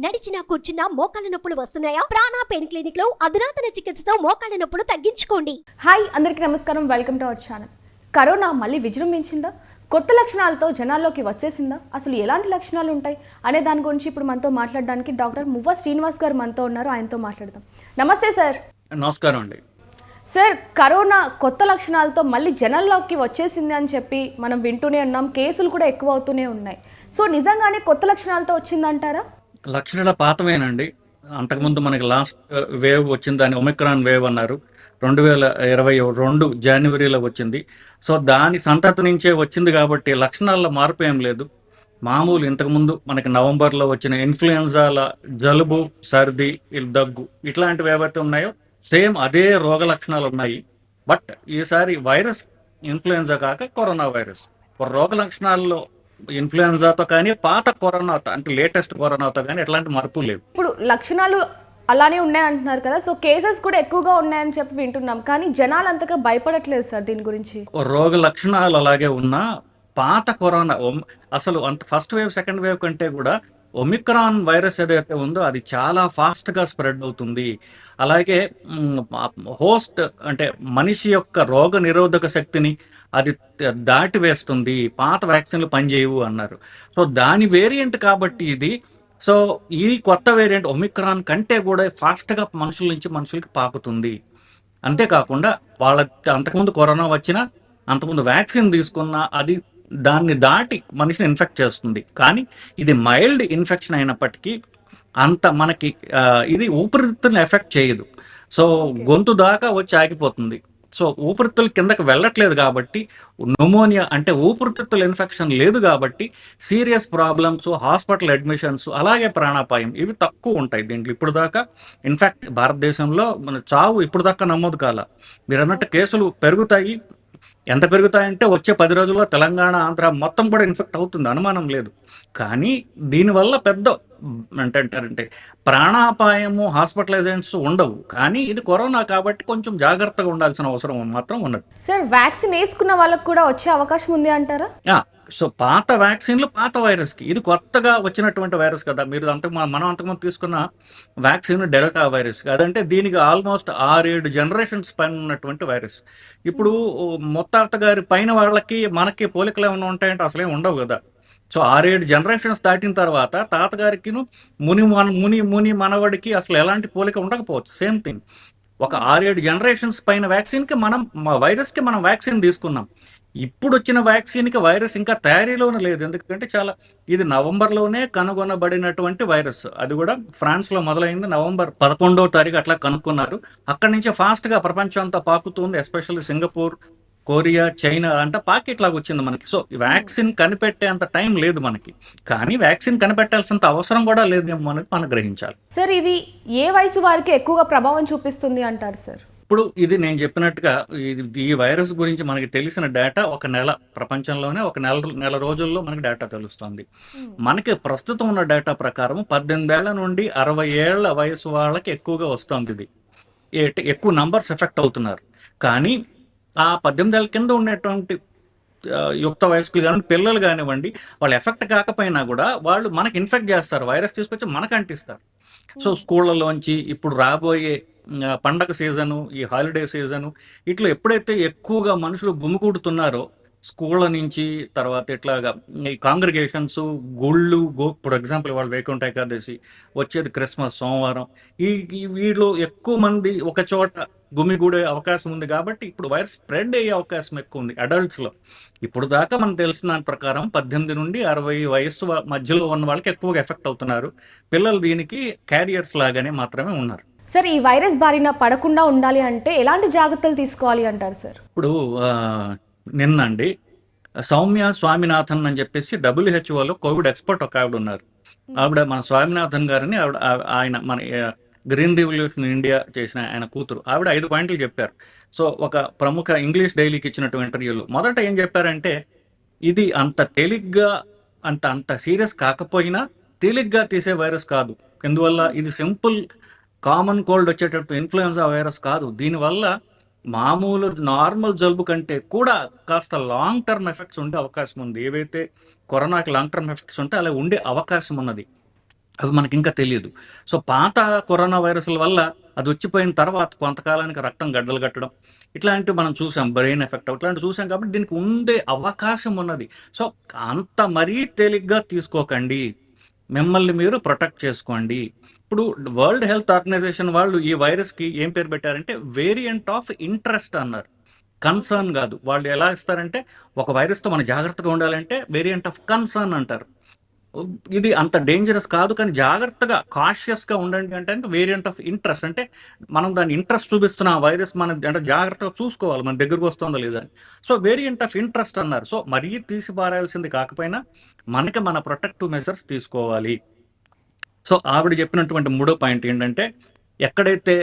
నడిచినా కూర్చున్నా మోకాళ్ళ నొప్పులు వస్తున్నాయా? ప్రాణా పెయిన్ క్లినిక్లో అధునాతన చికిత్సతో మోకాళ్ళ నొప్పులు తగ్గించుకోండి. హాయ్ అందరికీ నమస్కారం. Welcome to our channel corona మళ్ళీ విజృంభించిందా? కొత్త లక్షణాలతో జనాల్లోకి వచ్చేసిందా? అసలు ఎలాంటి లక్షణాలు ఉంటాయి? అనే దాని గురించి ఇప్పుడు మనతో మాట్లాడడానికి డాక్టర్ మువ్వ శ్రీనివాస్ గారు మనతో ఉన్నారు. ఆయనతో మాట్లాడదాం. నమస్తే సార్. నమస్కారం అండి. సార్ కరోనా కొత్త లక్షణాలతో మళ్ళీ జనాల్లోకి వచ్చేసింది అని చెప్పి మనం వింటూనే ఉన్నాం. కేసులు కూడా ఎక్కువ అవుతూనే ఉన్నాయి. సో నిజంగానే కొత్త లక్షణాలతో వచ్చిందంటారా? లక్షణాల పాతమేనండి. అంతకుముందు మనకి లాస్ట్ వేవ్ వచ్చింది దాన్ని ఒమిక్రాన్ వేవ్ అన్నారు. రెండు వేల ఇరవై రెండు జనవరిలో వచ్చింది. సో దాని సంతతి నుంచే వచ్చింది కాబట్టి లక్షణాల్లో మార్పు ఏం లేదు. మామూలు ఇంతకుముందు మనకి నవంబర్లో వచ్చిన ఇన్ఫ్లుయెన్జాల జలుబు సర్ది దగ్గు ఇట్లాంటివి ఏవైతే ఉన్నాయో సేమ్ అదే రోగ లక్షణాలు ఉన్నాయి. బట్ ఈసారి వైరస్ ఇన్ఫ్లుయెన్జా కాక కరోనా వైరస్. రోగ లక్షణాల్లో ఇన్ఫ్లుయెన్జాతో కానీ పాత కరోనాతో అంటే లేటెస్ట్ కరోనాతో కానీ ఎట్లాంటి మార్పు లేవు. ఇప్పుడు లక్షణాలు అలానే ఉన్నాయి అంటున్నారు కదా. సో కేసెస్ కూడా ఎక్కువగా ఉన్నాయని చెప్పి వింటున్నాం. కానీ జనాలు అంతగా భయపడట్లేదు సార్ దీని గురించి. రోగ లక్షణాలు అలాగే ఉన్నా పాత కరోనా అసలు అంత ఫస్ట్ వేవ్ సెకండ్ వేవ్ కంటే కూడా ఒమిక్రాన్ వైరస్ ఏదైతే ఉందో అది చాలా ఫాస్ట్గా స్ప్రెడ్ అవుతుంది. అలాగే హోస్ట్ అంటే మనిషి యొక్క రోగ నిరోధక శక్తిని అది దాటివేస్తుంది. దాటి వేస్తుంది పాత వ్యాక్సిన్లు పనిచేయవు అన్నారు. సో దాని వేరియంట్ కాబట్టి ఇది. సో ఈ కొత్త వేరియంట్ ఒమిక్రాన్ కంటే కూడా ఫాస్ట్గా మనుషుల నుంచి మనుషులకి పాకుతుంది. అంతేకాకుండా వాళ్ళ అంతకుముందు కరోనా వచ్చినా అంతకుముందు వ్యాక్సిన్ తీసుకున్నా అది దాన్ని దాటి మనిషిని ఇన్ఫెక్ట్ చేస్తుంది. కానీ ఇది మైల్డ్ ఇన్ఫెక్షన్ అయినప్పటికీ అంత మనకి ఇది ఊపిరితిత్తుల్ని ఎఫెక్ట్ చేయదు. సో గొంతు దాకా వచ్చి ఆగిపోతుంది. సో ఊపిరితిత్తుల కిందకి వెళ్ళట్లేదు కాబట్టి న్యూమోనియా అంటే ఊపిరితిత్తుల ఇన్ఫెక్షన్ లేదు కాబట్టి సీరియస్ ప్రాబ్లమ్స్ హాస్పిటల్ అడ్మిషన్స్ అలాగే ప్రాణాపాయం ఇవి తక్కువ ఉంటాయి దీంట్లో. ఇప్పుడు దాకా ఇన్ఫాక్ట్ భారతదేశంలో మన చావు ఇప్పుడు దాకా నమోదు కాల. మీరు అన్నట్టు కేసులు పెరుగుతాయి ఎంత పెరుగుతాయంటే వచ్చే పది రోజుల్లో తెలంగాణ ఆంధ్ర మొత్తం కూడా ఇన్ఫెక్ట్ అవుతుంది. అనుమానం లేదు. కానీ దీనివల్ల పెద్ద అంటే అంటారంటే ప్రాణాపాయము హాస్పిటలైజేషన్స్ ఉండవు. కానీ ఇది కరోనా కాబట్టి కొంచెం జాగ్రత్తగా ఉండాల్సిన అవసరం మాత్రం ఉన్నది. సార్ వ్యాక్సిన్ వేసుకున్న వాళ్ళకు కూడా వచ్చే అవకాశం ఉంది అంటారా? సో పాత వ్యాక్సిన్లు పాత వైరస్కి. ఇది కొత్తగా వచ్చినటువంటి వైరస్ కదా. మీరు అంతకు మనం అంతకుముందు తీసుకున్న వ్యాక్సిన్ డెల్టా వైరస్. అదంటే దీనికి ఆల్మోస్ట్ ఆరేడు జనరేషన్స్ పైన ఉన్నటువంటి వైరస్. ఇప్పుడు మొత్తాత గారి పైన వాళ్ళకి మనకి పోలికలు ఏమైనా ఉంటాయంటే అసలే ఉండవు కదా. సో ఆరేడు జనరేషన్స్ దాటిన తర్వాత తాతగారికిను ముని మన ముని ముని మనవడికి అసలు ఎలాంటి పోలిక ఉండకపోవచ్చు. Same thing. ఒక ఆరేడు జనరేషన్స్ పైన వ్యాక్సిన్కి మనం వైరస్కి మనం వ్యాక్సిన్ తీసుకున్నాం. ఇప్పుడు వచ్చిన వ్యాక్సిన్కి వైరస్ ఇంకా తయారీలోనే లేదు. ఎందుకంటే చాలా ఇది నవంబర్లోనే కనుగొనబడినటువంటి వైరస్. అది కూడా ఫ్రాన్స్లో మొదలైంది. నవంబర్ పదకొండవ తారీఖు అట్లా కనుక్కున్నారు. అక్కడి నుంచి ఫాస్ట్గా ప్రపంచం అంతా పాకుతుంది. ఎస్పెషల్లీ సింగపూర్ కొరియా చైనా అంటే పాకెట్లాగా వచ్చింది మనకి. సో వ్యాక్సిన్ కనిపెట్టేంత టైం లేదు మనకి. కానీ వ్యాక్సిన్ కనిపెట్టాల్సినంత అవసరం కూడా లేదేమో అనేది మనం గ్రహించాలి. సార్ ఇది ఏ వయసు వారికి ఎక్కువగా ప్రభావం చూపిస్తుంది అంటారు సార్? ఇప్పుడు ఇది నేను చెప్పినట్టుగా ఇది ఈ వైరస్ గురించి మనకి తెలిసిన డేటా ఒక నెల ప్రపంచంలోనే ఒక నెల నెల రోజుల్లో మనకి డేటా తెలుస్తుంది. మనకి ప్రస్తుతం ఉన్న డేటా ప్రకారం పద్దెనిమిది ఏళ్ళ నుండి అరవై ఏళ్ళ వయసు వాళ్ళకి ఎక్కువగా వస్తుంది ఇది. ఎక్కువ నంబర్స్ ఎఫెక్ట్ అవుతున్నారు. కానీ ఆ పద్దెనిమిది ఏళ్ళ కింద ఉండేటువంటి యుక్త వయస్కులు కానీ పిల్లలు కానివ్వండి వాళ్ళు ఎఫెక్ట్ కాకపోయినా కూడా వాళ్ళు మనకి ఇన్ఫెక్ట్ చేస్తారు. వైరస్ తీసుకొచ్చి మనకు అంటిస్తారు సో స్కూళ్ళలోంచి ఇప్పుడు రాబోయే పండగ సీజను ఈ హాలిడే సీజను ఇట్లా ఎప్పుడైతే ఎక్కువగా మనుషులు గుమికూడుతున్నారో స్కూళ్ళ నుంచి తర్వాత ఇట్లాగా ఈ కాంగ్రిగేషన్స్ గుళ్ళు గో ఫర్ ఎగ్జాంపుల్ వాళ్ళు వైకుంఠ ఏకాదశి వచ్చేది క్రిస్మస్ సోమవారం ఈ వీళ్ళు ఎక్కువ మంది ఒక చోట గుమిగూడే అవకాశం ఉంది కాబట్టి ఇప్పుడు వైరస్ స్ప్రెడ్ అయ్యే అవకాశం ఎక్కువ ఉంది అడల్ట్స్లో. ఇప్పుడు దాకా మనకు తెలిసిన దాని ప్రకారం పద్దెనిమిది నుండి అరవై వయస్సు మధ్యలో ఉన్న వాళ్ళకి ఎక్కువగా ఎఫెక్ట్ అవుతున్నారు. పిల్లలు దీనికి క్యారియర్స్ లాగానే మాత్రమే ఉన్నారు. సార్ ఈ వైరస్ బారిన పడకుండా ఉండాలి అంటే ఎలాంటి జాగ్రత్తలు తీసుకోవాలి అంటారు సార్? ఇప్పుడు నిన్న నిన్నండి సౌమ్య స్వామినాథన్ అని చెప్పేసి డబ్ల్యూహెచ్ఓలో కోవిడ్ ఎక్స్పర్ట్ ఒక ఆవిడ ఉన్నారు. ఆవిడ మన స్వామినాథన్ గారిని ఆవిడ ఆయన మన గ్రీన్ రివల్యూషన్ ఇండియా చేసిన ఆయన కూతురు. ఆవిడ ఐదు పాయింట్లు చెప్పారు. సో ఒక ప్రముఖ ఇంగ్లీష్ డైలీకి ఇచ్చినటువంటి ఇంటర్వ్యూలో. మొదట ఏం చెప్పారంటే ఇది అంత తేలిగ్గా అంత అంత సీరియస్ కాకపోయినా తేలిగ్గా తీసే వైరస్ కాదు. ఎందువల్ల? ఇది సింపుల్ కామన్ కోల్డ్ వచ్చేటట్టు ఇన్ఫ్లుయెన్జా వైరస్ కాదు. దీనివల్ల మామూలు నార్మల్ జలుబు కంటే కూడా కాస్త లాంగ్ టర్మ్ ఎఫెక్ట్స్ ఉండే అవకాశం ఉంది. ఏవైతే కరోనాకి లాంగ్ టర్మ్ ఎఫెక్ట్స్ ఉంటే అలా ఉండే అవకాశం ఉన్నది. అవి మనకి ఇంకా తెలియదు. సో పాత కరోనా వైరస్ల వల్ల అది వచ్చిపోయిన తర్వాత కొంతకాలానికి రక్తం గడ్డలు కట్టడం ఇట్లాంటివి మనం చూసాం. బ్రెయిన్ ఎఫెక్ట్ ఇట్లాంటివి చూసాం కాబట్టి దీనికి ఉండే అవకాశం ఉన్నది. సో అంత మరీ తేలిగ్గా తీసుకోకండి. మిమ్మల్ని మీరు ప్రొటెక్ట్ చేసుకోండి. ఇప్పుడు వరల్డ్ హెల్త్ ఆర్గనైజేషన్ వాళ్ళు ఈ వైరస్కి ఏం పేరు పెట్టారంటే వేరియంట్ ఆఫ్ ఇంట్రెస్ట్ అన్నారు. కన్సర్న్ కాదు. వాళ్ళు ఎలా ఇస్తారంటే ఒక వైరస్తో మనం జాగ్రత్తగా ఉండాలంటే వేరియంట్ ఆఫ్ కన్సర్న్ అంటారు. ఇది అంత డేంజరస్ కాదు కానీ జాగ్రత్తగా కాషియస్గా ఉండండి అంటే వేరియంట్ ఆఫ్ ఇంట్రెస్ట్ అంటే మనం దాని ఇంట్రెస్ట్ చూపిస్తున్న ఆ వైరస్ మనం అంటే జాగ్రత్తగా చూసుకోవాలి. మన దగ్గరకు వస్తుందో లేదా అని. సో వేరియంట్ ఆఫ్ ఇంట్రెస్ట్ అన్నారు. సో మరీ తీసి పారాల్సింది కాకపోయినా మనకి మన ప్రొటెక్టివ్ మెజర్స్ తీసుకోవాలి. సో ఆవిడ చెప్పినటువంటి మూడో పాయింట్ ఏంటంటే ఎక్కడైతే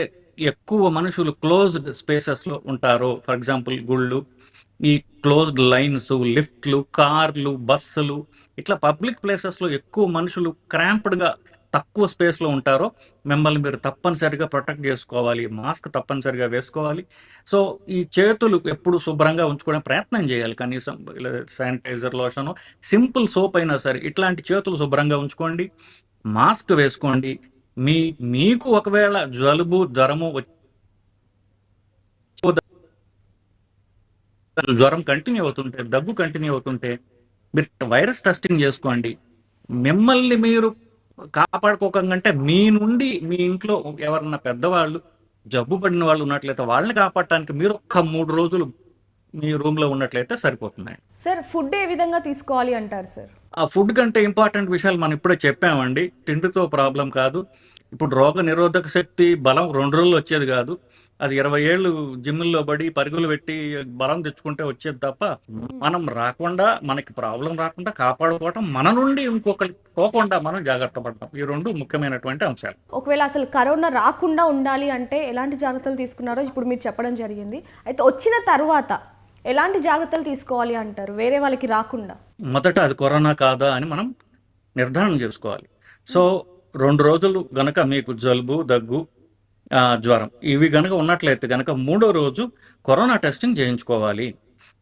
ఎక్కువ మనుషులు క్లోజ్డ్ స్పేసెస్లో ఉంటారో ఫర్ ఎగ్జాంపుల్ గుళ్ళు ఈ క్లోజ్డ్ లైన్స్ లిఫ్ట్లు కార్లు బస్సులు ఇట్లా పబ్లిక్ ప్లేసెస్లో ఎక్కువ మనుషులు క్రాంప్డ్గా తక్కువ స్పేస్లో ఉంటారో మిమ్మల్ని మీరు తప్పనిసరిగా ప్రొటెక్ట్ చేసుకోవాలి మాస్క్ తప్పనిసరిగా వేసుకోవాలి. సో ఈ చేతులు ఎప్పుడు శుభ్రంగా ఉంచుకునే ప్రయత్నం చేయాలి. కనీసం శానిటైజర్ లోషన్ సింపుల్ సోప్ అయినా సరే ఇట్లాంటి చేతులు శుభ్రంగా ఉంచుకోండి మాస్క్ వేసుకోండి. మీ మీకు ఒకవేళ జలుబు జ్వరము జ్వరం కంటిన్యూ అవుతుంటే దగ్గు కంటిన్యూ అవుతుంటే మీరు వైరస్ టెస్టింగ్ చేసుకోండి. మిమ్మల్ని మీరు కాపాడుకోకంటే మీ నుండి మీ ఇంట్లో ఎవరన్నా పెద్దవాళ్ళు జబ్బు పడిన వాళ్ళు ఉన్నట్లయితే వాళ్ళని కాపాడటానికి మీరు ఒక్క మూడు రోజులు మీ రూమ్లో ఉన్నట్లయితే సరిపోతుంది సార్ ఫుడ్ ఏ విధంగా తీసుకోవాలి అంటారు సార్? ఆ ఫుడ్ కంటే ఇంపార్టెంట్ విషయాలు మనం ఇప్పుడే చెప్పామండి. తిండితో ప్రాబ్లం కాదు. ఇప్పుడు రోగ నిరోధక శక్తి బలం రెండు రోజులు వచ్చేది కాదు. అది ఇరవై ఏళ్ళు జిమ్ముల్లో పడి పరుగులు పెట్టి బలం తెచ్చుకుంటే వచ్చేది తప్ప మనం రాకుండా మనకి ప్రాబ్లం రాకుండా కాపాడుకోవటం మన నుండి ఇంకొకరి పోకుండా మనం జాగ్రత్త పడతాం. ఈ రెండు ముఖ్యమైనటువంటి అంశాలు. ఒకవేళ అసలు కరోనా రాకుండా ఉండాలి అంటే ఎలాంటి జాగ్రత్తలు తీసుకున్నారో ఇప్పుడు మీరు చెప్పడం జరిగింది. అయితే వచ్చిన తర్వాత ఎలాంటి జాగ్రత్తలు తీసుకోవాలి అంటారు? వేరే వాళ్ళకి రాకుండా? మొదట అది కరోనా కాదా అని మనం నిర్ధారణ చేసుకోవాలి. సో రెండు రోజులు గనక మీకు జలుబు దగ్గు జ్వరం. ఇవి కనుక ఉన్నట్లయితే కనుక మూడో రోజు కరోనా టెస్టింగ్ చేయించుకోవాలి.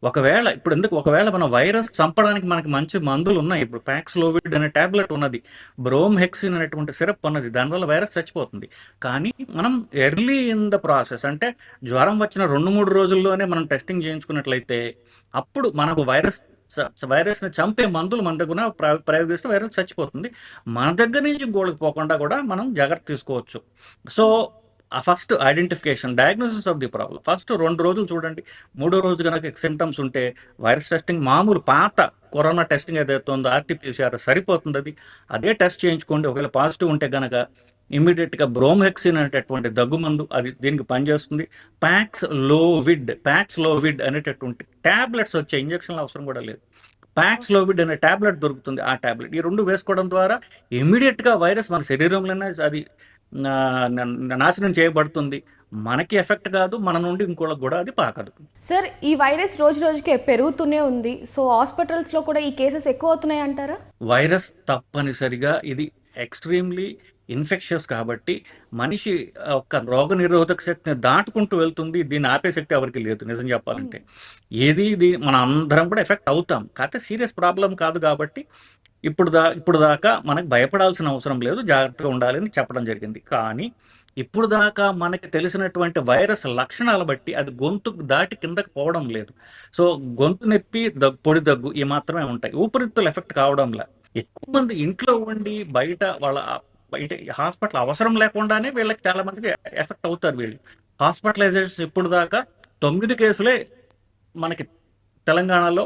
ఒకవేళ ఇప్పుడు ఎందుకు ఒకవేళ మన వైరస్ చంపడానికి మనకి మంచి మందులు ఉన్నాయి. ఇప్పుడు ప్యాక్స్లోవిడ్ అనే టాబ్లెట్ ఉన్నది. బ్రోమ్ హెక్సిన్ అనేటువంటి సిరప్ ఉన్నది. దానివల్ల వైరస్ చచ్చిపోతుంది. కానీ మనం ఎర్లీ ఇన్ ద ప్రాసెస్ అంటే జ్వరం వచ్చిన రెండు మూడు రోజుల్లోనే మనం టెస్టింగ్ చేయించుకున్నట్లయితే అప్పుడు మనకు వైరస్ వైరస్ని చంపే మందులు మన దగ్గర ప్రయోగిస్తే వైరస్ చచ్చిపోతుంది. మన దగ్గర నుంచి గోడకు పోకుండా కూడా మనం జాగ్రత్త తీసుకోవచ్చు. సో ఆ first identification diagnosis of the problem first రెండు రోజులు చూడండి. మూడో రోజు కనుక సిమ్టమ్స్ ఉంటే వైరస్ టెస్టింగ్ మామూలు పాత కరోనా టెస్టింగ్ ఏదైతే ఉందో ఆర్టీపీసీఆర్ సరిపోతుంది అది. అదే టెస్ట్ చేయించుకోండి. ఒకవేళ పాజిటివ్ ఉంటే కనుక ఇమీడియట్గా బ్రోమ్హెక్సిన్ అనేటటువంటి దగ్గుమందు అది దీనికి పనిచేస్తుంది. ప్యాక్స్ లోవిడ్ ప్యాక్స్ లోవిడ్ అనేటటువంటి ట్యాబ్లెట్స్ వచ్చే ఇంజక్షన్లు అవసరం కూడా లేదు. ప్యాక్స్ లోవిడ్ అనే ట్యాబ్లెట్ దొరుకుతుంది ఆ ట్యాబ్లెట్ ఈ రెండు వేసుకోవడం ద్వారా ఇమీడియట్గా వైరస్ మన శరీరంలోనే అది నాశనం చేయబడుతుంది. మనకి ఎఫెక్ట్ కాదు మన నుండి ఇంకోళ్ళకి కూడా అది పాకదు. సార్ ఈ వైరస్ రోజు రోజుకి పెరుగుతూనే ఉంది. సో హాస్పిటల్స్లో కూడా ఈ కేసెస్ ఎక్కువ అవుతున్నాయి అంటారా వైరస్ తప్పనిసరిగా ఇది ఎక్స్ట్రీమ్లీ ఇన్ఫెక్షియస్ కాబట్టి మనిషి యొక్క రోగ నిరోధక శక్తిని దాటుకుంటూ వెళ్తుంది దీన్ని ఆపే శక్తి ఎవరికి లేదు నిజం చెప్పాలంటే. ఏది ఇది మన అందరం కూడా ఎఫెక్ట్ అవుతాం. కాకపోతే సీరియస్ ప్రాబ్లం కాదు కాబట్టి ఇప్పుడు దా ఇప్పుడు దాకా మనకు భయపడాల్సిన అవసరం లేదు జాగ్రత్తగా ఉండాలని చెప్పడం జరిగింది. కానీ ఇప్పుడు దాకా మనకి తెలిసినటువంటి వైరస్ లక్షణాలు బట్టి అది గొంతు దాటి కిందకి పోవడం లేదు. సో గొంతు నొప్పి దగ్గు పొడి దగ్గు ఈ మాత్రమే ఉంటాయి. ఊపిరితిత్తులు ఎఫెక్ట్ కావడంలా. ఎక్కువ మంది ఇంట్లో ఉండి బయట వాళ్ళ హాస్పిటల్ అవసరం లేకుండానే వీళ్ళకి చాలా మందికి ఎఫెక్ట్ అవుతారు వీళ్ళు. హాస్పిటలైజేషన్స్ ఇప్పుడు దాకా తొమ్మిది కేసులే మనకి తెలంగాణలో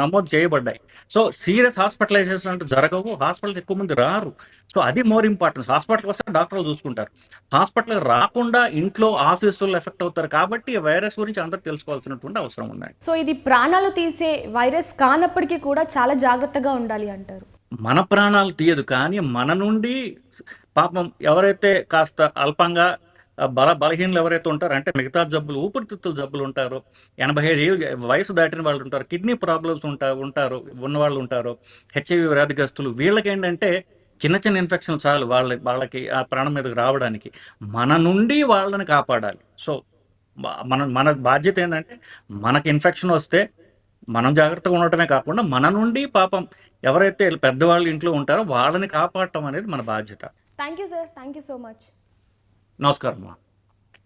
నమోదు చేయబడ్డాయి. సో సీరియస్ హాస్పిటలైజేషన్ అంటే జరగవు. హాస్పిటల్ ఎక్కువ మంది రారు. సో అది మోర్ ఇంపార్టెన్స్ హాస్పిటల్కి వస్తే డాక్టర్లు చూసుకుంటారు. హాస్పిటల్ రాకుండా ఇంట్లో ఆఫీసుల్లో ఎఫెక్ట్ అవుతారు కాబట్టి ఈ వైరస్ గురించి అందరూ తెలుసుకోవాల్సినటువంటి అవసరం ఉన్నాయి. సో ఇది ప్రాణాలు తీసే వైరస్ కానప్పటికీ కూడా చాలా జాగ్రత్తగా ఉండాలి అంటారు. మన ప్రాణాలు తీయదు కానీ మన నుండి పాపం ఎవరైతే కాస్త అల్పంగా బల బలహీనలు ఎవరైతే ఉంటారో అంటే మిగతా జబ్బులు ఊపిరితిత్తుల జబ్బులు ఉంటారు ఎనభై ఐదు వయసు దాటిన వాళ్ళు ఉంటారు కిడ్నీ ప్రాబ్లమ్స్ ఉంటా ఉంటారు ఉన్న వాళ్ళు ఉంటారు హెచ్ఐవి వ్యాధిగ్రస్తులు వీళ్ళకి ఏంటంటే చిన్న చిన్న ఇన్ఫెక్షన్ చాలు వాళ్ళ వాళ్ళకి ఆ ప్రాణం మీదకి రావడానికి. మన నుండి వాళ్ళని కాపాడాలి. సో మన మన బాధ్యత ఏంటంటే మనకి ఇన్ఫెక్షన్ వస్తే మనం జాగ్రత్తగా ఉండటమే కాకుండా మన నుండి పాపం ఎవరైతే పెద్దవాళ్ళు ఇంట్లో ఉంటారో వాళ్ళని కాపాడటం అనేది మన బాధ్యత. Thank you sir thank you so much నమస్కారం